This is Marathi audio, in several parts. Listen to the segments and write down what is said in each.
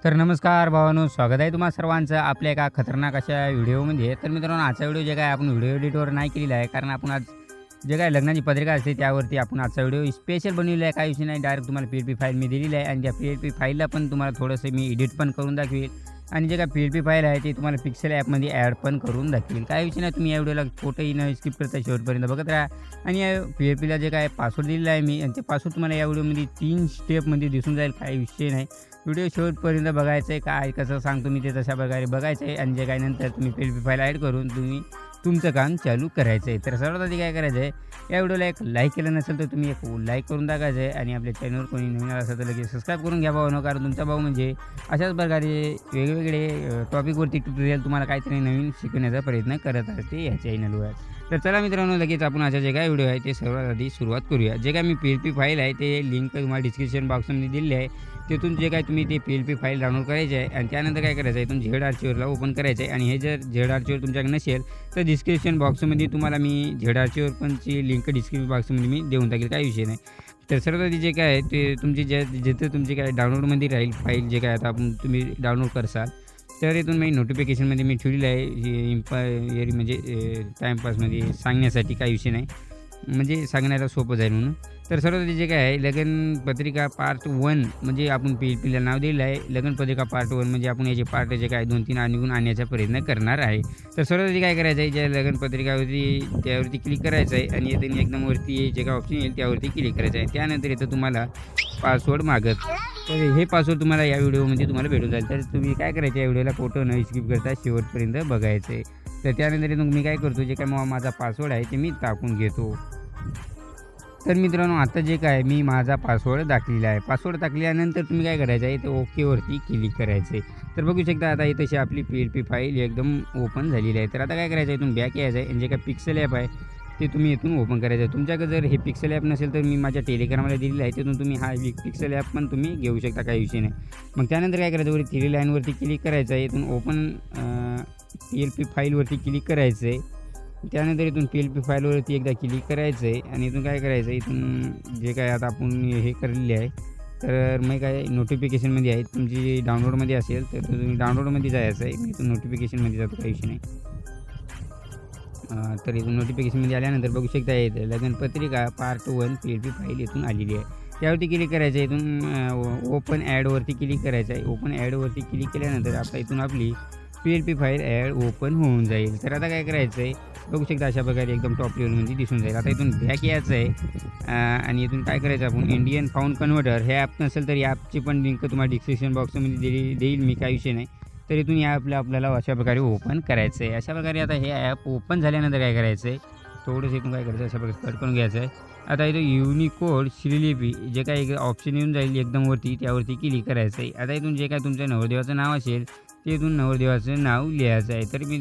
तर नमस्कार भावानो स्वागत आहे तुम्हा सर्वांचं आपल्या एका खतरनाक अशा व्हिडिओमध्ये. तर मित्रांनो आजचा व्हिडिओ जे काय आपण व्हिडिओ एडिटवर नाही केलेला आहे कारण आपण आज जे काय लग्नाची पत्रिका असते त्यावरती आपण आजचा व्हिडिओ स्पेशल बनवलेला आहे. काही विषय नाही डायरेक्ट तुम्हाला पी एच पी फाईल मी दिलेली आहे आणि त्या पी एच पी फाईलला पण तुम्हाला थोडंसं मी एडिट पण करून दाखवेल. आणि जे काय पी एल पी फाईल आहे ते तुम्हाला पिक्सेल ॲपमध्ये ॲड पण करून दाखवेल काही विषय नाही तुम्ही या व्हिडिओला फोटोही न स्किप करता शेवटपर्यंत बघत राहा. आणि या पी एल पीला जे काय पासवर्ड दिलेला आहे मी आणि ते पासवर्ड तुम्हाला या व्हिडिओमध्ये तीन स्टेपमध्ये दिसून जाईल काही विषय नाही. व्हिडिओ शेवटपर्यंत बघायचं आहे काय कसं सांगतो मी ते तशा प्रकारे बघायचं आहे आणि जे काय नंतर तुम्ही P L P file add करून तुम्ही तुमचं काम चालू करायचं आहे तर सर्वात आधी काय करायचं आहे या व्हिडिओला एक लाईक केलं नसेल तर तुम्ही एक लाईक करून टाकायचं आहे आणि आपल्या चॅनलवर कोणी नवीन आला असेल तर लगेच सबस्क्राईब करून घ्या भाऊ. कारण तुमचा भाऊ म्हणजे अशाच प्रकारे वेगवेगळे टॉपिकवरती ट्युटोरियल तुम्हाला काहीतरी नवीन शिकवण्याचा प्रयत्न करत असते या चॅनलवर तर चला मित्रांनो लगेच आपण अशा जे काय व्हिडिओ आहे ते सर्वात आधी सुरुवात करूया. जे काय मी पी एल पी फाईल आहे ते लिंक तुम्हाला डिस्क्रिप्शन बॉक्समध्ये दिली आहे. तिथून जे काय तुम्ही ते P L P file download करायचे आहे आणि त्यानंतर काय करायचं आहे तुम्ही झेड आर्चिवरला ओपन करायचं आहे. आणि हे जर झेड आर्चिवर तुमच्याकडे नसेल तर डिस्क्रिप्शन बॉक्समध्ये तुम्हाला मी झेड आर्चिवर पणची लिंक डिस्क्रिप्शन बॉक्समध्ये मी देऊन टाकेल काही विषय नाही. तर सर्वात आधी जे काय आहे ते तुमची जे जिथं तुमचे काय डाउनलोडमध्ये राहील फाईल जे काय आता आपण तुम्ही डाउनलोड करसाल तर इथून मी नोटिफिकेशनमध्ये मी ठेवलेलं आहे इम्पा इम्पायरी म्हणजे टाईमपासमध्ये सांगण्यासाठी काही विषय नाही. म्हणजे सांगण्याला सोपं जाईल म्हणून. तर सर्वात जे काय आहे लग्न पत्रिका पार्ट वन म्हणजे आपण पी एल पीला नाव दिलेलं आहे. लग्न पत्रिका पार्ट वन म्हणजे आपण याचे पार्ट जे काय दोन तीन निघून आणण्याचा प्रयत्न करणार आहे. तर सर्वात काय करायचं आहे ज्या लग्न पत्रिकावरती त्यावरती क्लिक करायचं आहे आणि येथे एकदम वरती जे काय ऑप्शन येईल त्यावरती क्लिक करायचं आहे. त्यानंतर येतं तुम्हाला पासवर्ड मागत. तर हे पासवर्ड तुम्हाला या व्हिडिओमध्ये तुम्हाला भेटून जाईल. तर तुम्ही काय करायचं या व्हिडिओला फोटो न स्किप करता शेवटपर्यंत बघायचं आहे. तर त्यानंतर इथून मी काय करतो जे काय माझा पासवर्ड आहे ते मी टाकून घेतो. तर मित्रांनो आता जे काय मी माझा पासवर्ड टाकलेला आहे. पासवर्ड टाकल्यानंतर तुम्ही काय करायचं आहे ते ओकेवरती क्लिक करायचं आहे. तर बघू शकता आता इथं तशी आपली पी एल पी फाईल एकदम ओपन झालेली आहे. तर आता काय करायचं आहे इथून बॅक यायचं आहे. आणि जे काय पिक्सेल ॲप आहे ते तुम्ही इथून ओपन करायचं आहे. तुमच्याकडे जर हे पिक्सेल ॲप नसेल तर मी माझ्या टेलिग्रामला दिलेलं आहे. तिथून तुम्ही हा पिक्सेल ॲप पण तुम्ही घेऊ शकता काही विषय नाही. मग त्यानंतर काय करायचं वरती थ्री लाईनवरती क्लिक करायचं आहे. इथून ओपन पी एल पी फाईलवरती क्लिक करायचं आहे. त्यानंतर इथून पी एल पी फाईलवरती एकदा क्लिक करायचं आहे आणि इथून काय करायचं आहे इथून जे काय आता आपण हे करलेले आहे तर मग काय नोटिफिकेशनमध्ये आहे तुमची डाउनलोडमध्ये असेल तर तुम्ही डाउनलोडमध्ये जायचं आहे. मी इथून नोटिफिकेशनमध्ये जातो काही विषय नाही. तर इथून नोटिफिकेशनमध्ये आल्यानंतर बघू शकता येतं लग्न पत्रिका part one P L P file इथून आलेली आहे. त्यावरती क्लिक करायचं आहे इथून ओपन ॲडवरती क्लिक करायचं आहे. ओपन ॲडवरती क्लिक केल्यानंतर आता इथून आपली P L P file add open होऊन जाईल. तर आता काय करायचं आहे बघू शकता अशा प्रकारे एकदम टॉप लेवलमध्ये दिसून जाईल. आता इथून बॅक यायचं आहे. आणि इथून काय करायचं आपण? इंडियन फाऊंड कन्व्हर्टर हे ॲप नसेल तर या ॲपची पण लिंक तुम्हाला डिस्क्रिप्शन बॉक्समध्ये दिली देईल मी काय विषय नाही. तर इथून या ॲपला आपल्याला अशा प्रकारे ओपन करायचं आहे. अशा प्रकारे आता हे ॲप ओपन झाल्यानंतर काय करायचं आहे? थोडंसं इथून काय करायचं अशा प्रकारे कट करून घ्यायचं आहे. आता इथं युनिकोड श्रीलिपी जे काही ऑप्शन येऊन जाईल एकदम वरती त्यावरती क्लिक करायचं आहे. आता इथून जे काय तुमच्या नवरदेवाचं नाव असेल ते इथून नवरदेवाचं नाव लिहायचं आहे. तर मी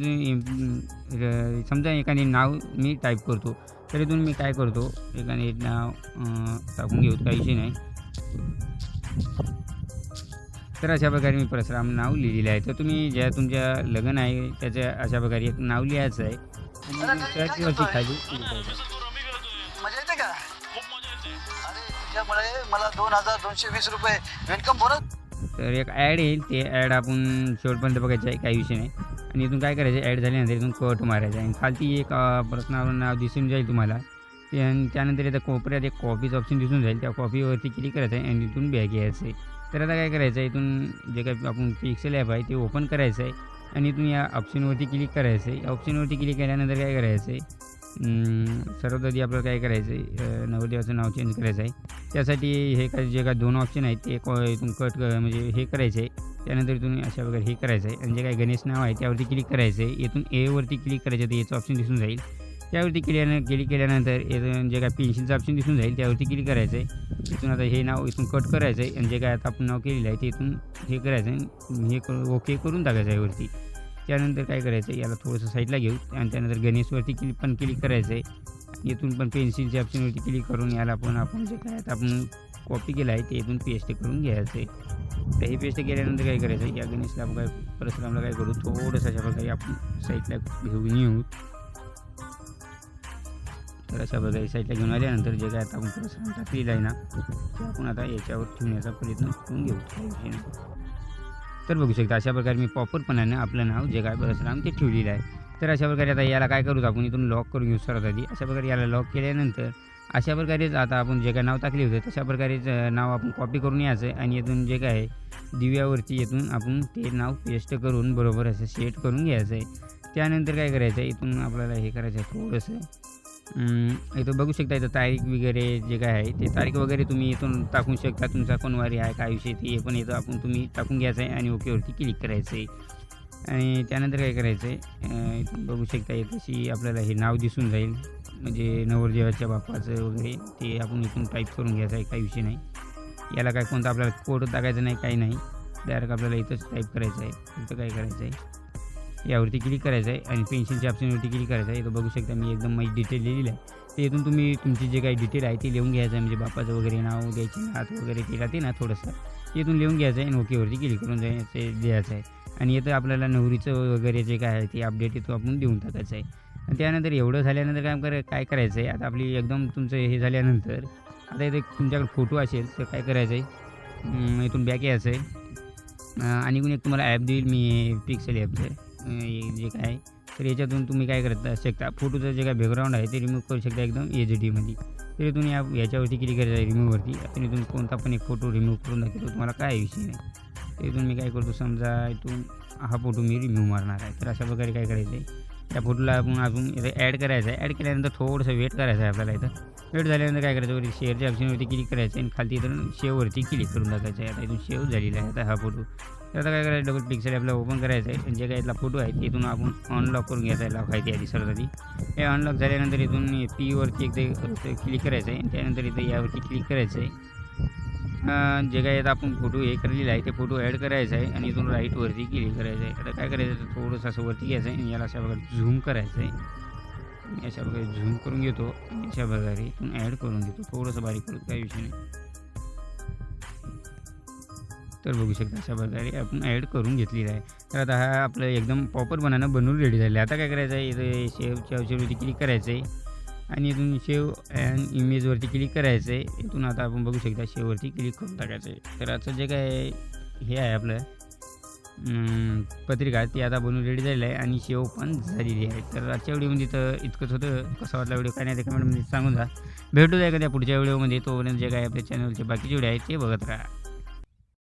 समजा एखादे नाव मी टाईप करतो तर इथून मी काय करतो एखादे नाव टाकून घेऊ काही विषय नाही. तर अशा प्रकारे मी परशुराम नाव लिहिलेलं आहे. तर तुम्ही ज्या तुमच्या लग्न आहे त्याच्या अशा प्रकारे एक नाव लिहायचं आहे. त्याच्यावरती खाली मला दोन हजार दोनशे वीस रुपये इन्कम बोनस तर एक ॲड येईल. ते ॲड आपण शेवटपर्यंत बघायचं आहे काही विषय नाही. आणि इथून काय करायचं ॲड झाल्यानंतर इथून कट मारायचं. आहे आणि खालती एक पर्सनल नाव दिसून जाईल तुम्हाला. ते आणि त्यानंतर इथं कोपऱ्यात एक कॉपीच ऑप्शन दिसून जाईल. त्या कॉपीवरती क्लिक करायचं आहे आणि इथून बॅग यायचं आहे. तर आता काय करायचं आहे इथून जे काही आपण पिक्सेल ॲप आहे ते ओपन करायचं आहे. आणि इथून या ऑप्शनवरती क्लिक करायचं आहे. ऑप्शनवरती क्लिक केल्यानंतर काय करायचं आहे सर्वात आधी आपल्याला काय करायचं आहे? नवरदेवाचं नाव चेंज करायचं आहे. त्यासाठी हे काय जे काय दोन ऑप्शन आहेत ते इथून कट क- म्हणजे हे करायचं आहे. त्यानंतर इथून अशा प्रकारे हे करायचं आहे. आणि जे काय गणेश नाव आहे त्यावरती क्लिक करायचं आहे. इथून एवरती क्लिक करायचं आहे तर याचं ऑप्शन दिसून जाईल. त्यावरती केल्यानं क्लिक केल्यानंतर इथून जे काय पेन्सिलचं ऑप्शन दिसून जाईल त्यावरती क्लिक करायचं आहे. इथून आता हे नाव इथून कट करायचं आहे. आणि जे काय आता आपण नाव केलेलं आहे ते इथून हे करायचं आहे. हे करू ओके करून टाकायचं आहे वरती. त्यानंतर काय करायचं आहे याला थोडंसं साईडला घेऊ आणि त्यानंतर गणेशवरती क्लिक पण क्लिक करायचं आहे इथून पण पेन्सिलच्या ऑप्शनवरती क्लिक करून याला पण आपण जे काय आता आपण कॉपी केलं आहे ते इथून पेस्ट करून घ्यायचं आहे तर हे पेस्ट केल्यानंतर काय करायचं आहे या गणेशला आपण काय परशुरामला काय करू थोडंसं अशा प्रकारे आपण साईडला घेऊन येऊ. तर अशा प्रकारे साईडला घेऊन आल्यानंतर जे काय आता आपण परशुराम टाकलेलं आहे ना ते आपण आता याच्यावर ठेवण्याचा प्रयत्न करून घेऊ. तर बघू शकता अशा प्रकारे मी प्रॉपरपणाने आपलं नाव जे काय बरं नाम ते ठेवलेलं आहे. तर अशा प्रकारे आता याला काय करू आपण? इथून लॉक करून घेऊ सर्वात आधी अशा प्रकारे याला लॉक केल्यानंतर अशा प्रकारेच आता आपण जे काय नाव टाकले होते तशा प्रकारेच नाव आपण कॉपी करून यायचं आहे. आणि इथून जे काय आहे दिव्यावरती येथून आपण ते नाव पेस्ट करून बरोबर असं सेट करून घ्यायचं आहे. त्यानंतर काय करायचं आहे? इथून आपल्याला हे करायचं आहे थोडंसं. इथं बघू शकता इथं तारीख वगैरे जे काय आहे ते तारीख वगैरे तुम्ही इथून टाकू शकता. तुमचा कोणवारी आहे काय विषय ते पण इथं आपण तुम्ही टाकून घ्यायचं आहे आणि ओकेवरती क्लिक करायचं आहे. आणि त्यानंतर काय करायचं आहे इथून बघू शकता हे तशी आपल्याला हे नाव दिसून जाईल. म्हणजे नवरदेवाच्या बापाचं वगैरे ते आपण इथून टाईप करून घ्यायचं आहे काही विषय नाही. याला काय कोणता आपल्याला कोड टाकायचं नाही काही नाही. डायरेक्ट आपल्याला इथंच टाईप करायचं आहे. इथं काय करायचं आहे? यावरती क्लिक करायचं आहे आणि पेन्सिलच्या ऑप्शनवरती क्लिक करायचं आहे. तर बघू शकता मी एकदम माझी डिटेल लिहिलेली आहे. तर इथून तुम्ही तुमची जे काही डिटेल आहे ती लिहून घ्यायचं आहे. म्हणजे बापाचं वगैरे नाव द्यायचे नात वगैरे ते राहते ना थोडंसं. इथून लिहून घ्यायचं आहे आणि ओकेवरती क्लिक करून जायचं द्यायचं आहे. आणि इथं आपल्याला नवरीचं वगैरे जे काय आहे ते अपडेट येतो आपण देऊन टाकायचं आहे. आणि त्यानंतर एवढं झाल्यानंतर काय कर काय करायचं आहे? आता आपली एकदम तुमचं हे झाल्यानंतर आता इथे तुमच्याकडे फोटो असेल तर काय करायचं आहे? इथून बॅक यायचं आहे. आणि कोणी एक तुम्हाला ॲप देईल मी पिक्सेल ॲपचं जे काय आहे तर याच्यातून तुम्ही काय करता शकता? फोटोचं जे काय बॅकग्राऊंड आहे ते रिमूव्ह करू शकता एकदम एच डीमध्ये तरी तुम्ही या याच्यावरती क्लिक करायचं आहे रिमूव्हवरती आपण इथून कोणता पण एक फोटो रिमूव्ह करून दाखवतो तुम्हाला काय विषय नाही. तरी तुम्ही मी काय करतो समजा इथून हा फोटो मी रिमूव्ह मारणार आहे. तर अशा प्रकारे काय करायचं आहे त्या फोटोला आपण अजून इथं ॲड करायचं आहे. ॲड केल्यानंतर थोडंसं वेट करायचं आहे आपल्याला इथं. वेट झाल्यानंतर काय करायचं वरती शेअरच्या ऑप्शनवरती क्लिक करायचं आणि खालती इथं शेववरती क्लिक करून टाकायचं आहे. आता इथून शेव झालेला आहे आता हा फोटो तर आता काय करायचं डबल पिक्सेल आपल्याला ओपन करायचं आहे. जे काय इथला फोटो आहे ते इथून आपण अनलॉक करून घ्यायचा आहे लॉक आहे ते आधी सर्वात आधी. हे अनलॉक झाल्यानंतर इथून पीवरती एकदा क्लिक करायचं आहे. त्यानंतर इथं यावरती क्लिक करायचं आहे. जे काय आता आपण फोटो हे करलेला आहे ते फोटो ॲड करायचा आहे आणि इथून राईटवरती क्लिक करायचं आहे. आता काय करायचं थोडंसं असं वरती घ्यायचं आहे आणि याला अशा प्रकारे झूम करायचं आहे. अशा प्रकारे झूम करून घेतो. अशा प्रकारे इथून ॲड करून घेतो. थोडंसं बारीक करून काही विषय नाही. तर बघू शकता अशा प्रकारे आपण ॲड करून घेतलेला आहे. तर आता हा आपलं एकदम प्रॉपर बनानं बनवून रेडी झालेलं आहे. आता काय करायचं आहे? इथं शेवच्या औषधवरती क्लिक करायचं आहे. आणि इथून शेव अँड इमेजवरती क्लिक करायचं आहे. इथून आता आपण बघू शकता शेववरती क्लिक करून टाकायचं आहे. तर आजचं जे काय हे आहे आपलं पत्रिका ती आता बनवून रेडी झालेली आहे आणि शेव पण झालेली आहे. तर आजच्या व्हिडिओमध्ये तर इतकंच होतं. कसा वाटला व्हिडिओ? काय नाही ते कमेंटमध्ये सांगून जा. भेटू द्या एखाद्या पुढच्या व्हिडिओमध्ये. तोपर्यंत जे काय आपल्या चॅनलचे बाकीचे व्हिडिओ आहेत ते बघत राहा.